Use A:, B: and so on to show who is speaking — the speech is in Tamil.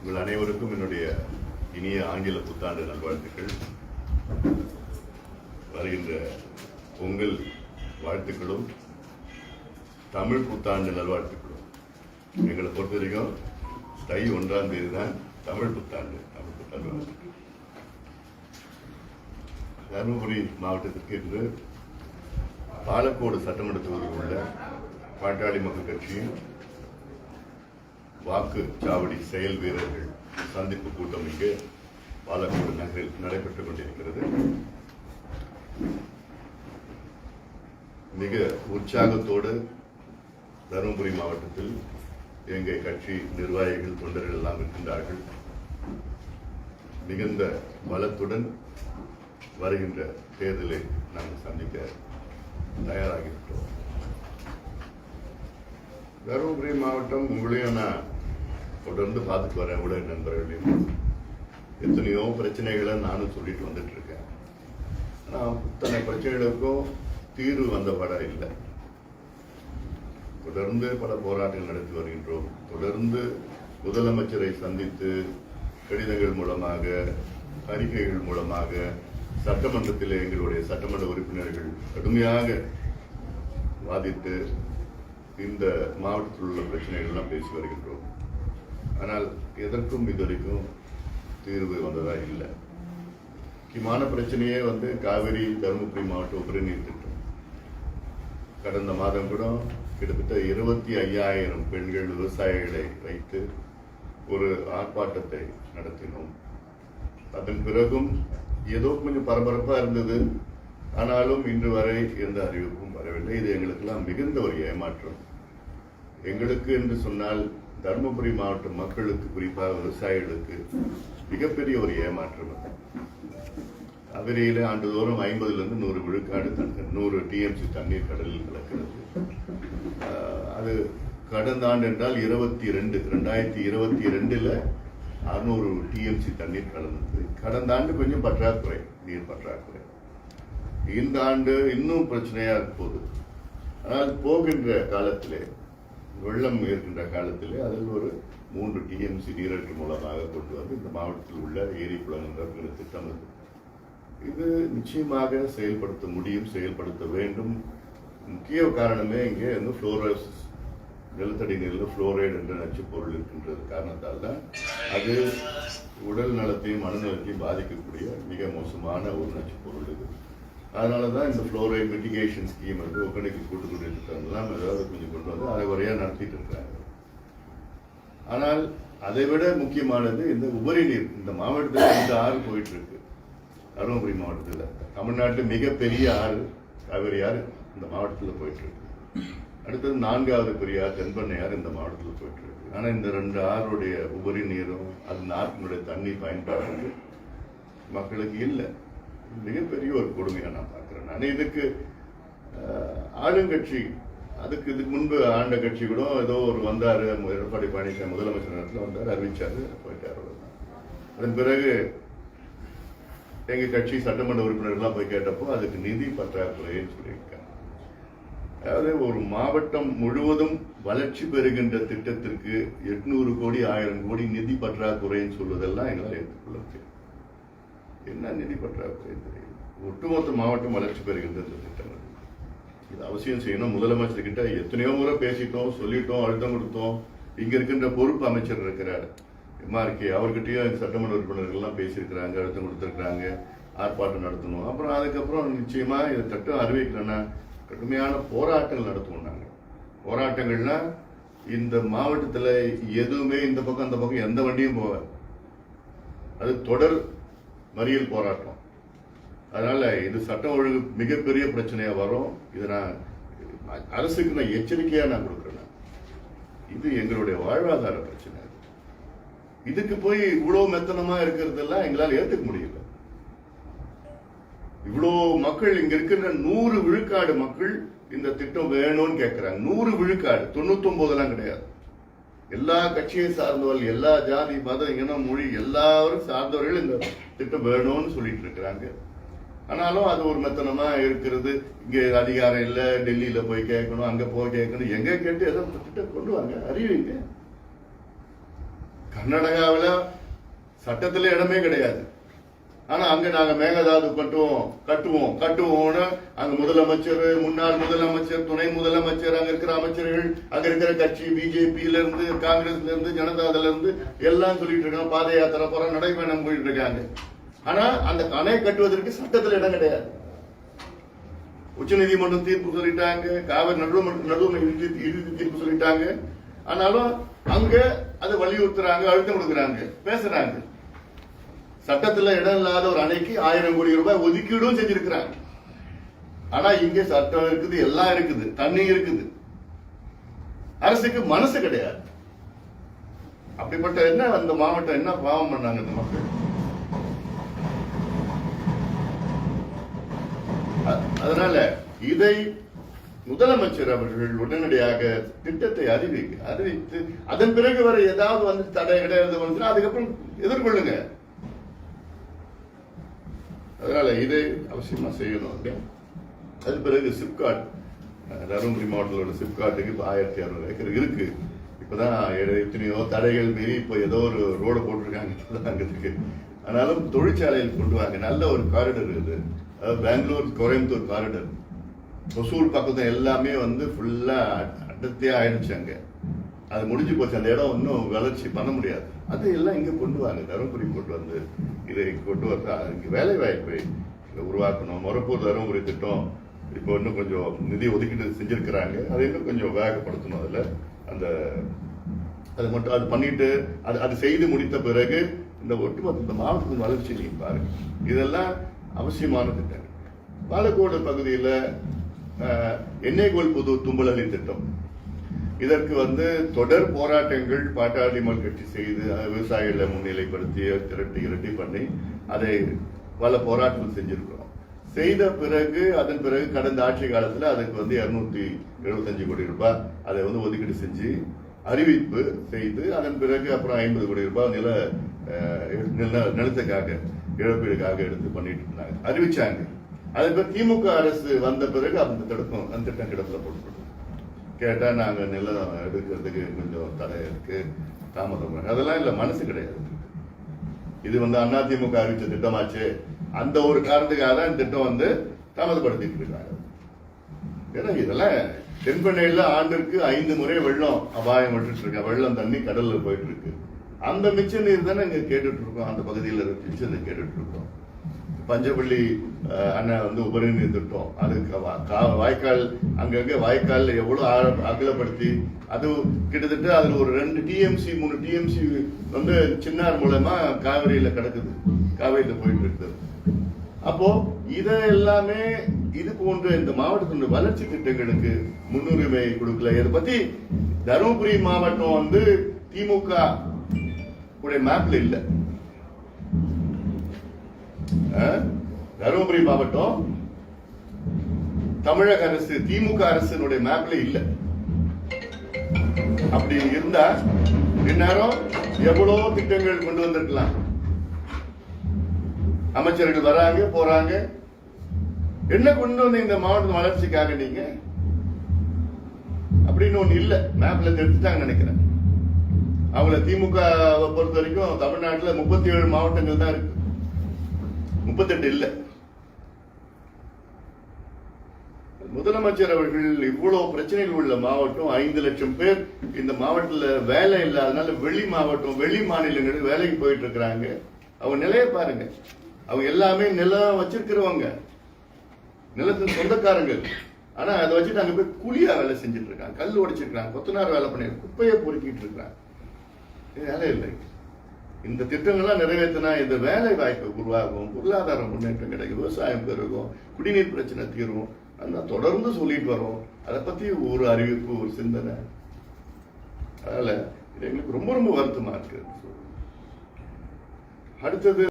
A: உங்கள் அனைவருக்கும் என்னுடைய இனிய ஆங்கில புத்தாண்டு நல்வாழ்த்துக்கள். வருகின்ற பொங்கல் வாழ்த்துக்களும் தமிழ் புத்தாண்டு நல்வாழ்த்துக்களும். எங்களை பொறுத்த வரைக்கும் தை ஒன்றாம் தேதி தான் தமிழ் புத்தாண்டு தமிழ் புத்தாண்டு வாழ்த்துக்கள். தருமபுரி மாவட்டத்திற்கு இன்று பாலக்கோடு சட்டமன்ற தொகுதியில் உள்ள பாட்டாளி மக்கள் கட்சியின் வாக்கு சாவடி செயல் வீரர்கள் சந்திப்பு கூட்டம் இங்கே பாலக்கோடு நகரில் நடைபெற்றுக் கொண்டிருக்கிறது. மிக உற்சாகத்தோடு தருமபுரி மாவட்டத்தில் எங்கள் கட்சி நிர்வாகிகள் தொண்டர்கள் எல்லாம் இருக்கின்றார்கள். மிகுந்த பலத்துடன் வருகின்ற தேர்தலை நாங்கள் சந்திக்க தயாராகிவிட்டோம் தருமபுரி மாவட்டம் உங்களையும் நான் தொடர்ந்து பார்த்துட்டு வரேன் ஊடக நண்பர்களையும் எத்தனையோ பிரச்சனைகளை நானும் சொல்லிட்டு வந்துட்டு இருக்கேன் ஆனால் இத்தனை பிரச்சனைகளுக்கும் தீர்வு வந்த படம் இல்லை. தொடர்ந்து பல போராட்டங்கள் நடத்தி வருகின்றோம். தொடர்ந்து முதலமைச்சரை சந்தித்து கடிதங்கள் மூலமாக அறிக்கைகள் மூலமாக சட்டமன்றத்தில் எங்களுடைய சட்டமன்ற உறுப்பினர்கள் கடுமையாக வாதிட்டு இந்த மாவட்டத்தில் உள்ள பிரச்சனைகள்லாம் பேசி வருகின்றோம். ஆனால் எதற்கும் இதுவரைக்கும் தீர்வு வந்ததாக இல்லை. முக்கியமான பிரச்சனையே வந்து காவிரி தருமபுரி மாவட்ட உபரிநீர் திட்டம். கடந்த மாதம் கூட கிட்டத்தட்ட இருபத்தி ஐயாயிரம் பெண்கள் விவசாயிகளை வைத்து ஒரு ஆர்ப்பாட்டத்தை நடத்தினோம். அதன் பிறகும் ஏதோ கொஞ்சம் பரபரப்பாக இருந்தது. ஆனாலும் இன்று வரை எந்த அறிவிப்பும் வரவில்லை. இது எங்களுக்கெல்லாம் மிகுந்த ஒரு ஏமாற்றம். எங்களுக்கு என்று சொன்னால் தருமபுரி மாவட்ட மக்களுக்கு குறிப்பாக விவசாயிகளுக்கு மிகப்பெரிய ஒரு ஏமாற்றம் அது. காவிரியில ஆண்டுதோறும் ஐம்பதுலேருந்து நூறு விழுக்காடு தண்ணீர் நூறு டிஎம்சி தண்ணீர் கடலில் கலக்கிறது. அது கடந்த ஆண்டு என்றால் இருபத்தி ரெண்டு ரெண்டாயிரத்தி இருபத்தி ரெண்டில் அறுநூறு டிஎம்சி தண்ணீர் கலந்தது. கடந்த ஆண்டு கொஞ்சம் பற்றாக்குறை நீர் பற்றாக்குறை. இந்த ஆண்டு இன்னும் பிரச்சனையாக போகுது. ஆனால் போகின்ற காலத்திலே வெள்ளம் இருக்கின்ற காலத்திலே அதில் ஒரு மூன்று டிஎம்சி நீரேற்று மூலமாக கொண்டு வந்து இந்த மாவட்டத்தில் உள்ள ஏரி குளங்கள் திட்டம் இது இது நிச்சயமாக செயல்படுத்த முடியும் செயல்படுத்த வேண்டும். முக்கிய காரணமே இங்கே வந்து ஃப்ளோரஸ் நிலத்தடி நீரில் ஃப்ளோரைடு என்ற நச்சுப் பொருள் இருக்கின்றது. காரணத்தால் தான் அது உடல் நலத்தையும் மனநலத்தையும் பாதிக்கக்கூடிய மிக மோசமான ஒரு நச்சுப் பொருள் இது. அதனால தான் இந்த ஃப்ளோரைட் மிட்டிகேஷன் ஸ்கீம் வந்து ஒக்கணைக்கு கூட்டுக்குடி திட்டம்லாம் ஏதாவது கொஞ்சம் கொண்டு வந்து அதை வரையாக நடத்திட்டு இருக்காங்க. ஆனால் அதை விட முக்கியமானது இந்த உபரி நீர் இந்த மாவட்டத்தில் இந்த ஆறு போயிட்டு இருக்கு தருமபுரி மாவட்டத்தில். தமிழ்நாட்டு மிகப்பெரிய ஆறு காவிரி ஆறு இந்த மாவட்டத்தில் போயிட்டு இருக்கு அடுத்தது நான்காவது பெரிய ஆறு தென்பண்ணையாறு இந்த மாவட்டத்தில் போயிட்டு இருக்கு ஆனால் இந்த ரெண்டு ஆறுடைய உபரி நீரும் அது நாட்டினுடைய தண்ணி பயன்பாடு மக்களுக்கு இல்லை. மிகப்பெரிய ஒரு கொடுமையாக நான் பார்க்குறேன். நான் இதுக்கு ஆளுங்கட்சி அதுக்கு இதுக்கு முன்பு ஆண்ட கட்சி கூட ஏதோ ஒரு வந்தார் எடப்பாடி பழனிசாமி முதலமைச்சர் நேரத்தில் வந்தார் அறிவிச்சார் போயிட்டார் அதன் பிறகு எங்கள் கட்சி சட்டமன்ற உறுப்பினர்கள்லாம் போய் கேட்டப்போ அதுக்கு நிதி பற்றாக்குறைன்னு சொல்லியிருக்காங்க. அதாவது ஒரு மாவட்டம் முழுவதும் வளர்ச்சி பெறுகின்ற திட்டத்திற்கு எட்நூறு கோடி ஆயிரம் கோடி நிதி பற்றாக்குறைன்னு சொல்வதெல்லாம் எங்களால் ஏற்றுக்கொள்ள முடியும் என்ன நிதி பற்றாக்குறை தெரியும். ஒட்டுமொத்த மாவட்டம் வளர்ச்சி பெறுகின்றது இந்த இது அவசியம் செய்யணும். முதலமைச்சர்கிட்ட எத்தனையோ முறை பேசிட்டோம் சொல்லிட்டோம் அழுத்தம் கொடுத்தோம். இங்க இருக்கின்ற பொறுப்பு அமைச்சர் இருக்கிறார். எம்ஆர்கே அவர்கிட்டயும் சட்டமன்ற உறுப்பினர்கள்லாம் பேசியிருக்கிறாங்க அழுத்தம் கொடுத்துருக்குறாங்க ஆர்ப்பாட்டம் நடத்தணும். அப்புறம் அதுக்கப்புறம் நிச்சயமா இதை சட்டம் அறிவிக்கலன்னா கடுமையான போராட்டங்கள் நடத்துவோம் நாங்கள் போராட்டங்கள்னா இந்த மாவட்டத்தில் எதுவுமே இந்த பக்கம் அந்த பக்கம் எந்த வண்டியும் போக அது தொடர் மறியல் போராட்டம். அதனால இது சட்டம் ஒழுங்கு மிகப்பெரிய பிரச்சனையா வரும். இதை நான் அரசுக்கு நான் எச்சரிக்கையா நான் கொடுக்குறேன். இது எங்களுடைய வாழ்வாதார பிரச்சனை. இதுக்கு போய் இவ்வளவு மெத்தனமா இருக்கிறதெல்லாம் எங்களால் ஏத்துக்க முடியல. இவ்வளோ மக்கள் இங்க இருக்கிற நூறு விழுக்காடு மக்கள் இந்த திட்டம் வேணும்னு கேட்கிறாங்க நூறு விழுக்காடு தொண்ணூத்தி ஒன்பதுலாம் கிடையாது. எல்லா கட்சியை சார்ந்தவர்கள் எல்லா ஜாதி மதம் இனம் மொழி எல்லாரும் சார்ந்தவர்கள் இந்த திட்டம் வேணும்னு சொல்லிட்டு இருக்கிறாங்க. ஆனாலும் அது ஒரு மெத்தனமா இருக்கிறது. இங்க அதிகாரம் இல்ல டெல்லியில போய் கேட்கணும் அங்க போய் கேட்கணும். எங்க கேட்டு ஏதோ திட்டம் கொண்டு வாங்க? அறிவிங்க கர்நாடகாவில் சட்டத்துல இடமே கிடையாது. ஆனா அங்க நாங்க மேகதாது கட்டுவோம் கட்டுவோம் கட்டுவோம்னு அங்க முதலமைச்சர் முன்னாள் முதலமைச்சர் துணை முதலமைச்சர் அங்க இருக்கிற அமைச்சர்கள் அங்க இருக்கிற கட்சி பிஜேபியில இருந்து காங்கிரஸ்ல இருந்து ஜனதாதல இருந்து எல்லாம் சொல்லிட்டு இருக்காங்க. பாத யாத்திரை போற நடைபயணம் போயிட்டு இருக்காங்க. ஆனா அந்த அணை கட்டுவதற்கு சட்டத்துல இடம் கிடையாது. உச்சநீதிமன்றம் தீர்ப்பு சொல்லிட்டாங்க காவிரி நடுவு நடுவு இறுதி தீர்ப்பு சொல்லிட்டாங்க. ஆனாலும் அங்க அதை வலியுறுத்துறாங்க அழுத்தம் கொடுக்குறாங்க பேசுறாங்க. சட்டத்துல இடம் இல்லாத ஒரு அணைக்கு ஆயிரம் கோடி ரூபாய் ஒதுக்கீடும் செஞ்சிருக்கிறாங்க. ஆனா இங்க சட்டம் இருக்குது எல்லாம் இருக்குது தண்ணி இருக்குது. அரசுக்கு மனசு கிடையாது. அப்படிப்பட்ட என்ன அந்த மாவட்டம் என்ன பாவம் பண்ணாங்க இந்த மக்கள்? அதனால இதை முதலமைச்சர் அவர்கள் உடனடியாக திட்டத்தை அறிவிக்க அறிவித்து அதன் பிறகு வர ஏதாவது வந்து தடை கிடையாது வந்துச்சுன்னா அதுக்கப்புறம் எதிர்கொள்ளுங்க. அதனால இதை அவசியமா செய்யணும். அது பிறகு சிப்காட் தருமபுரி மாவட்டத்தோட சிப்காட்டுக்கு இப்போ ஆயிரத்தி அறுநூறு ஏக்கர் இருக்கு. இப்பதான் எத்தனையோ தடைகள் மீறி இப்போ ஏதோ ஒரு ரோடு போட்டிருக்காங்க. அங்கே இருக்கு. ஆனாலும் தொழிற்சாலையில் கொண்டு வாங்க. நல்ல ஒரு காரிடர் இது. பெங்களூர் கோயம்புத்தூர் காரிடர் ஒசூர் பக்கத்தில் எல்லாமே வந்து ஃபுல்லாக அடர்த்தியாக ஆயிடுச்சு அங்கே. அது முடிஞ்சு போச்சு. அந்த இடம் இன்னும் வளர்ச்சி பண்ண முடியாது. அது எல்லாம் இங்கே கொண்டு வாங்க. தருமபுரி கொண்டு வந்து இதை கொண்டு வந்தா இங்கே வேலை வாய்ப்பை உருவாக்கணும். மொரப்பூர் தருமபுரி திட்டம் இப்போ இன்னும் கொஞ்சம் நிதி ஒதுக்கீடு செஞ்சுருக்கிறாங்க. அதை இன்னும் கொஞ்சம் வேகப்படுத்தணும் அதில். அந்த அது மட்டும் அது பண்ணிட்டு அது அது செய்து முடித்த பிறகு இந்த ஒட்டுமொத்த இந்த மாவட்டத்தின் வளர்ச்சி நீங்க பாருங்க. இதெல்லாம் அவசியமான திட்டங்கள் பாலக்கோடு பகுதியில் எண்ணெய்கோல் புது தும்பலி திட்டம். இதற்கு வந்து தொடர் போராட்டங்கள் பாட்டாளி கட்சி செய்து விவசாயிகளை முன்னிலைப்படுத்தி திரட்டி இரட்டி பண்ணி அதை பல போராட்டங்கள் செஞ்சிருக்கிறோம். செய்த பிறகு அதன் பிறகு கடந்த ஆட்சி காலத்தில் அதுக்கு வந்து இரநூத்தி எழுபத்தஞ்சு கோடி ரூபாய் அதை வந்து ஒதுக்கீடு செஞ்சு அறிவிப்பு செய்து அதன் பிறகு அப்புறம் ஐம்பது கோடி ரூபாய் நில நிலத்துக்காக இழப்பீடுக்காக எடுத்து பண்ணிட்டு இருந்தாங்க. அறிவிச்சாங்க. அதன் பிறகு திமுக அரசு வந்த பிறகு அந்த திட்டம் அந்த திட்டம் கிடப்பில் போட்டு கேட்டால் நாங்கள் நிலம் எடுக்கிறதுக்கு கொஞ்சம் தடை இருக்கு தாமதம் அதெல்லாம் இல்லை மனசு கிடையாது. இது வந்து அதிமுக அறிவிச்ச திட்டமாச்சு. அந்த ஒரு காரணத்துக்காக தான் திட்டம் வந்து தாமதப்படுத்திட்டு இருக்காங்க. ஏன்னா இதெல்லாம் தென்பெண்ணையில் ஆண்டிற்கு ஐந்து முறை வெள்ளம் அபாயம் விட்டுட்டு இருக்க. வெள்ளம் தண்ணி கடலில் போயிட்டு இருக்கு. அந்த மிச்ச நீர் தானே இங்க கேட்டுட்டு இருக்கோம் அந்த பகுதியில் மிச்ச நீர் கேட்டுட்டு இருக்கோம் பஞ்சப்பள்ளி அண்ணன் வந்து உபரிநீர் திட்டம். அதுக்கு வா- கா- வாய்க்கால் அங்கங்க வாய்க்கால் எவ்வளவு ஆழ- அகலப்படுத்தி அது கிட்டத்தட்ட அதுல ஒரு ரெண்டு டிஎம்சி மூணு டிஎம்சி வந்து சின்னார் மூலமா காவிரியில கிடக்குது. காவிரியில போயிட்டு இருக்குது அப்போ இதை எல்லாமே இது போன்ற இந்த மாவட்டத்தினுடைய வளர்ச்சி திட்டங்களுக்கு முன்னுரிமை கொடுக்கல. இதை பத்தி தருமபுரி மாவட்டம் வந்து திமுக உடைய மேப்ல இல்ல. தருமபுரி மாவட்டம் தமிழக அரசு திமுக அரசினுடைய மேப்ல இல்ல. அப்படி இருந்தா இந்நேரம் எவ்வளவு திட்டங்கள் கொண்டு வந்திருக்கலாம்? அமைச்சர்கள் வராங்க போறாங்க. என்ன கொண்டு வந்து இந்த மாவட்ட வளர்ச்சிக்காக நீங்க? அப்படின்னு ஒண்ணு இல்ல. மேப்ல தெரிஞ்சுட்டாங்க நினைக்கிறேன். அவங்கள திமுக பொறுத்த வரைக்கும் தமிழ்நாட்டில் முப்பத்தி ஏழு மாவட்டங்கள் தான் இருக்கு. முப்பத்தெட்டு இல்லை. முதலமைச்சர் அவர்கள் இவ்வளவு பிரச்சனைகள் உள்ள மாவட்டம் ஐந்து லட்சம் பேர் இந்த மாவட்டத்தில் வேலை இல்லாதனால வெளி மாவட்டம் வெளி மாநிலங்களுக்கு வேலைக்கு போயிட்டு இருக்கிறாங்க. அவங்க நிலைய பாருங்க. அவங்க எல்லாமே நிலம் வச்சிருக்கிறவங்க. நிலத்தின் சொந்தக்காரங்கள் ஆனா அதை வச்சுட்டு அங்க போய் குழியா வேலை செஞ்சுட்டு இருக்காங்க. கல் உடைச்சிருக்காங்க கொத்தனார் வேலை பண்ணி குப்பையை பொறுக்கிட்டு இருக்காங்க வேலை இல்லை. இந்த திட்டங்கள்லாம் நிறைவேற்றினா இந்த வேலை வாய்ப்பு உருவாகும் பொருளாதார முன்னேற்றம் கிடைக்கும் விவசாயம் பெருகும் குடிநீர் பிரச்சனை தீரும். அந்த தொடர்ந்து சொல்லிட்டு வரோம். அதை பத்தி ஒரு அறிவிப்பு ஒரு சிந்தனை. அதனால இது எங்களுக்கு ரொம்ப ரொம்ப வருத்தமா இருக்கு. அடுத்தது